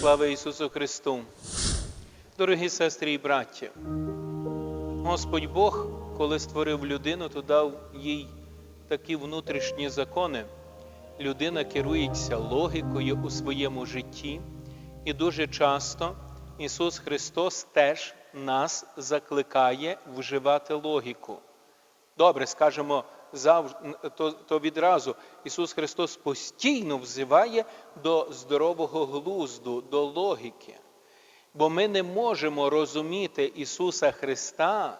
Слава Ісусу Христу! Дорогі сестри і браття! Господь Бог, коли створив людину, то дав їй такі внутрішні закони. Людина керується логікою у своєму житті, і дуже часто Ісус Христос теж нас закликає вживати логіку. Добре, скажемо завжди, то, то відразу Ісус Христос постійно взиває до здорового глузду, до логіки. Бо ми не можемо розуміти Ісуса Христа,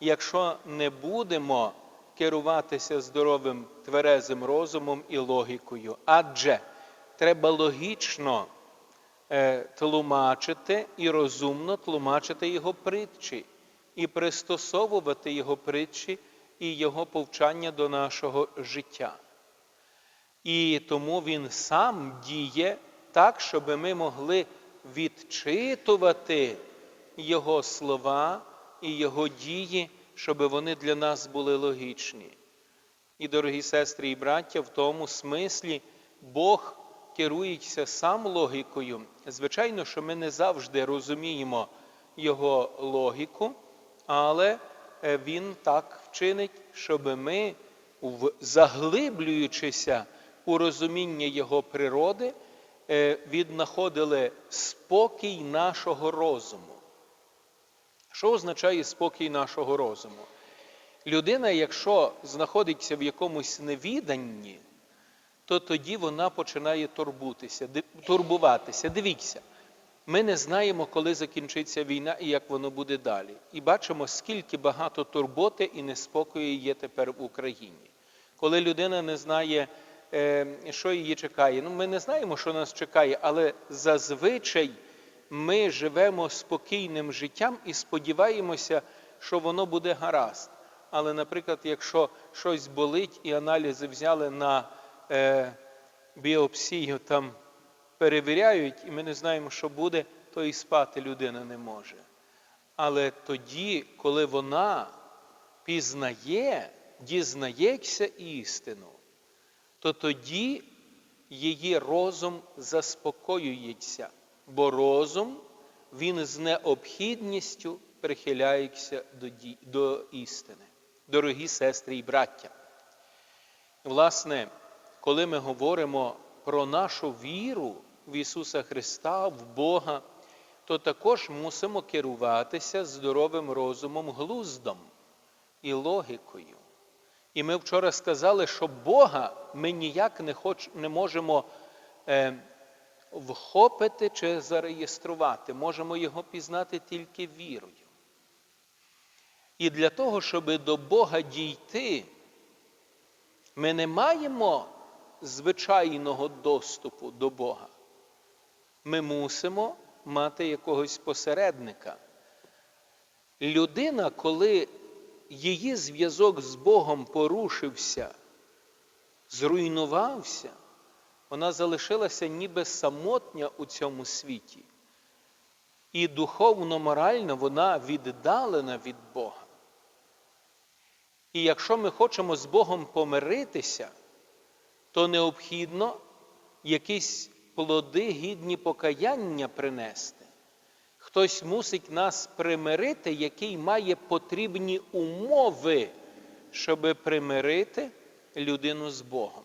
якщо не будемо керуватися здоровим тверезим розумом і логікою. Адже треба логічно е, тлумачити і розумно тлумачити Його притчі, і пристосовувати Його притчі і Його повчання до нашого життя. І тому Він сам діє так, щоб ми могли відчитувати Його слова і Його дії, щоб вони для нас були логічні. І, дорогі сестри і браття, в тому смислі Бог керується сам логікою. Звичайно, що ми не завжди розуміємо Його логіку, але Він так вчинить, щоб ми, заглиблюючися у розуміння Його природи, е, віднаходили спокій нашого розуму. Що означає спокій нашого розуму? Людина, якщо знаходиться в якомусь невіданні, то тоді вона починає турбутися, турбуватися. Дивіться, ми не знаємо, коли закінчиться війна і як воно буде далі. І бачимо, скільки багато турботи і неспокою є тепер в Україні. Коли людина не знає, е, що її чекає. Ну, ми не знаємо, що нас чекає, але зазвичай ми живемо спокійним життям і сподіваємося, що воно буде гаразд. Але, наприклад, якщо щось болить і аналізи взяли на е, біопсію, там перевіряють, і ми не знаємо, що буде, то і спати людина не може. Але тоді, коли вона пізнає, дізнається істину, то тоді її розум заспокоюється, бо розум він з необхідністю прихиляється до, ді- до істини. Дорогі сестри і браття. Власне, коли ми говоримо про нашу віру в Ісуса Христа, в Бога, то також мусимо керуватися здоровим розумом, глуздом і логікою. І ми вчора сказали, що Бога ми ніяк не, хоч, не можемо е, вхопити чи зареєструвати, можемо його пізнати тільки вірою. І для того, щоб до Бога дійти, ми не маємо звичайного доступу до Бога. Ми мусимо мати якогось посередника. Людина, коли її зв'язок з Богом порушився, зруйнувався, вона залишилася ніби самотня у цьому світі. І духовно-морально вона віддалена від Бога. І якщо ми хочемо з Богом помиритися, то необхідно якісь плоди гідні покаяння принести. Хтось мусить нас примирити, який має потрібні умови, щоб примирити людину з Богом.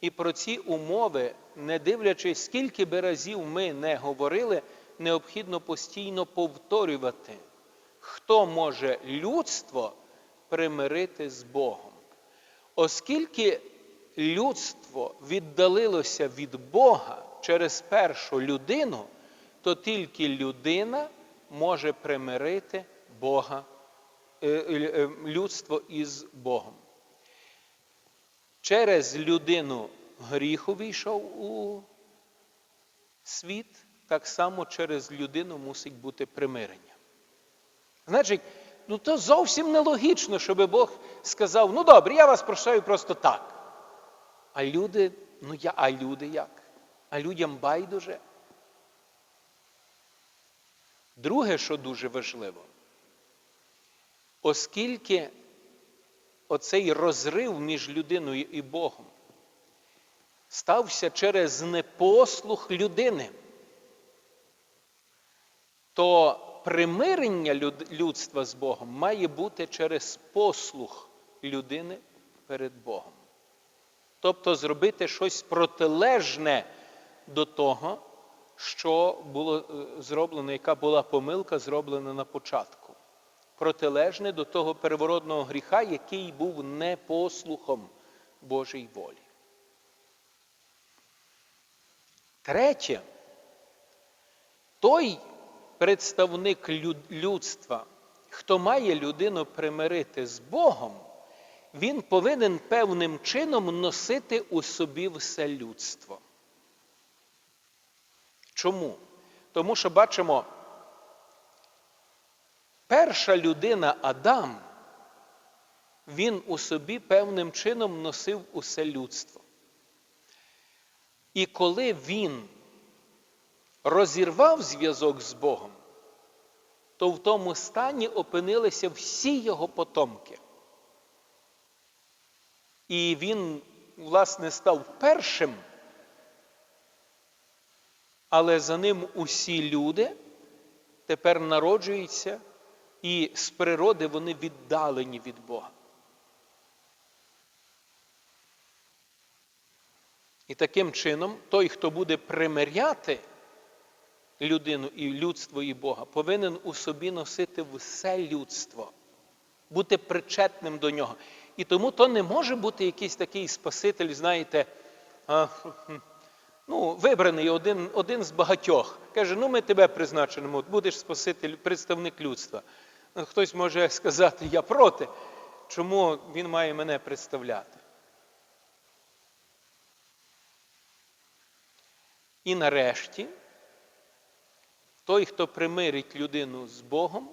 І про ці умови, не дивлячись, скільки би разів ми не говорили, необхідно постійно повторювати, хто може людство примирити з Богом. Оскільки людство віддалилося від Бога через першу людину, то тільки людина може примирити Бога, е, е, людство із Богом. Через людину гріх увійшов у світ, так само через людину мусить бути примирення. Значить, ну то зовсім нелогічно, щоб Бог сказав: ну добре, я вас прощаю просто так. А люди, ну я, а люди як? А людям байдуже. Друге, що дуже важливо, оскільки оцей розрив між людиною і Богом стався через непослух людини. то примирення людства з Богом має бути через послух людини перед Богом. Тобто зробити щось протилежне до того, що було е, зроблено, яка була помилка зроблена на початку. Протилежне до того переворотного гріха, який був непослухом Божій волі. Третє, той представник людства, хто має людину примирити з Богом, він повинен певним чином носити у собі все людство. Чому? Тому що бачимо, перша людина Адам, він у собі певним чином носив усе людство. І коли він розірвав зв'язок з Богом, то в тому стані опинилися всі його потомки. І він, власне, став першим, але за ним усі люди тепер народжуються, і з природи вони віддалені від Бога. І таким чином той, хто буде примиряти людину і людство і Бога, повинен у собі носити все людство, бути причетним до нього. І тому то не може бути якийсь такий Спаситель, знаєте, а, ну, вибраний один, один з багатьох. Каже, ну ми тебе призначимо, будеш Спаситель, представник людства. Ну, Хтось може сказати, я проти. Чому він має мене представляти? І нарешті, той, хто примирить людину з Богом,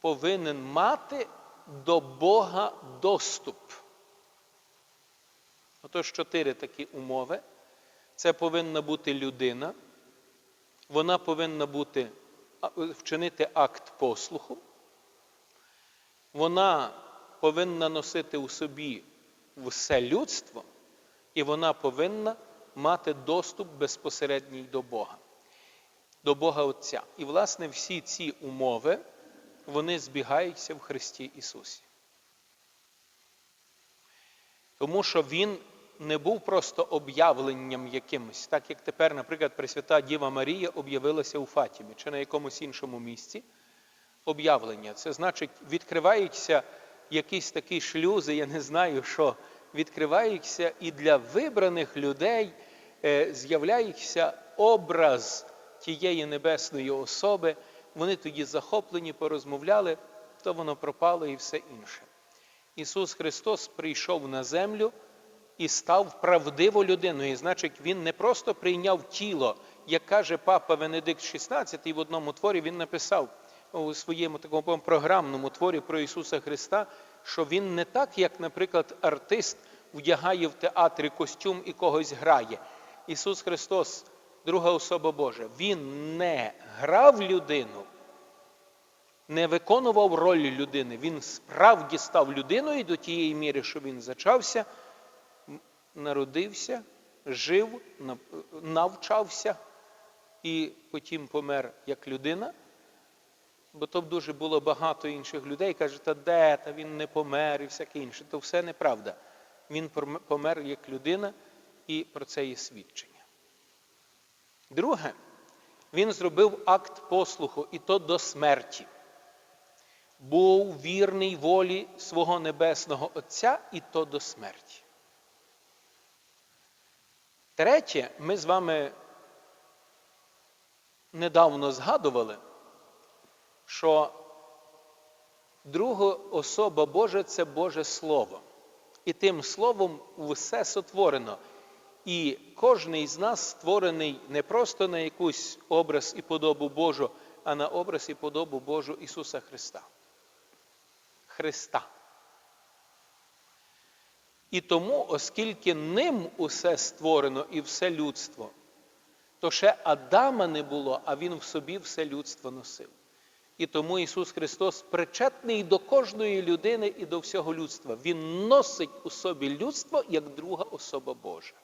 повинен мати до Бога доступ. Отож, чотири такі умови. Це повинна бути людина, вона повинна бути, вчинити акт послуху, вона повинна носити у собі все людство, і вона повинна мати доступ безпосередній до Бога, до Бога Отця. І, власне, всі ці умови, вони збігаються в Христі Ісусі. Тому що Він не був просто об'явленням якимось, так як тепер, наприклад, Пресвята Діва Марія об'явилася у Фатімі чи на якомусь іншому місці. Об'явлення. Це значить, відкриваються якісь такі шлюзи, я не знаю, що відкриваються, і для вибраних людей е, з'являється образ тієї небесної особи. Вони тоді захоплені, порозмовляли, то воно пропало і все інше. Ісус Христос прийшов на землю і став правдиво людиною. І, значить, Він не просто прийняв тіло, як каже папа Венедикт XVI в одному творі, він написав у своєму такому програмному творі про Ісуса Христа, що Він не так, як, наприклад, артист вдягає в театрі костюм і когось грає. Ісус Христос, друга особа Божа, Він не грав людину, не виконував роль людини. Він справді став людиною до тієї міри, що він зачався, народився, жив, навчався і потім помер як людина. Бо то б дуже було багато інших людей, кажуть, та де, та він не помер і всяке інше. То все неправда. Він помер як людина, і про це є свідчення. Друге, він зробив акт послуху, і то до смерті. Був вірний волі свого Небесного Отця, і то до смерті. Третє, ми з вами недавно згадували, що друга особа Божа це Боже Слово. І тим словом все сотворено. І кожен із нас створений не просто на якийсь образ і подобу Божу, а на образ і подобу Божу Ісуса Христа. Христа. І тому, оскільки ним усе створено і все людство, то ще Адама не було, а Він в собі все людство носив. І тому Ісус Христос причетний до кожної людини і до всього людства. Він носить у собі людство як друга особа Божа.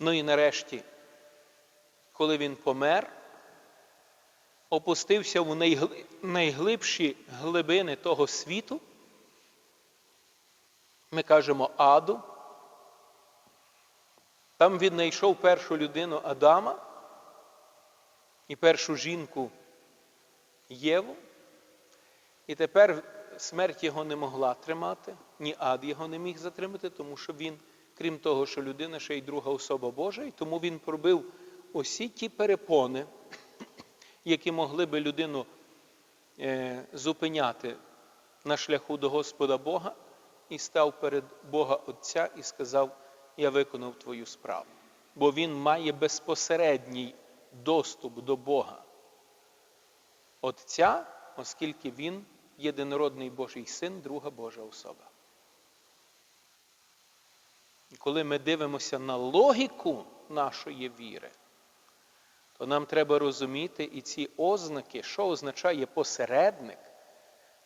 Ну і нарешті, коли він помер, опустився в найгли- найглибші глибини того світу, ми кажемо аду. Там він знайшов першу людину Адама і першу жінку Єву. І тепер смерть його не могла тримати, ні ад його не міг затримати, тому що він, крім того, що людина ще й друга особа Божа, і тому він пробив усі ті перепони, які могли би людину е, зупиняти на шляху до Господа Бога, і став перед Бога Отця і сказав: Я виконав твою справу. Бо він має безпосередній доступ до Бога. Отця, оскільки він єдинородний Божий син, друга Божа особа. І коли ми дивимося на логіку нашої віри, то нам треба розуміти і ці ознаки, що означає посередник,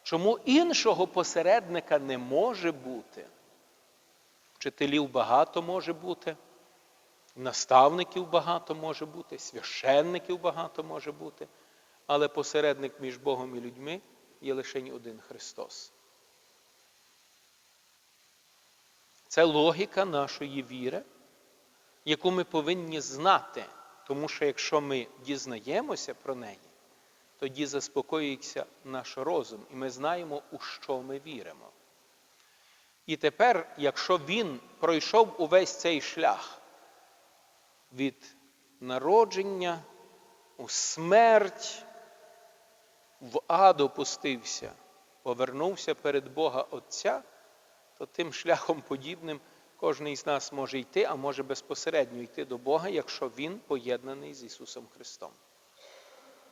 чому іншого посередника не може бути. Вчителів багато може бути, наставників багато може бути, священників багато може бути, але посередник між Богом і людьми є лише один Христос. Це логіка нашої віри, яку ми повинні знати, тому що якщо ми дізнаємося про неї, тоді заспокоюється наш розум, і ми знаємо, у що ми віримо. І тепер, якщо він пройшов увесь цей шлях від народження у смерть, в ад опустився, повернувся перед Бога Отця, то тим шляхом подібним кожен із нас може йти, а може безпосередньо йти до Бога, якщо він поєднаний з Ісусом Христом.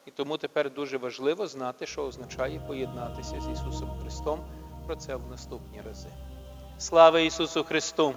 І тому тепер дуже важливо знати, що означає поєднатися з Ісусом Христом. Про це в наступні рази. Слава Ісусу Христу!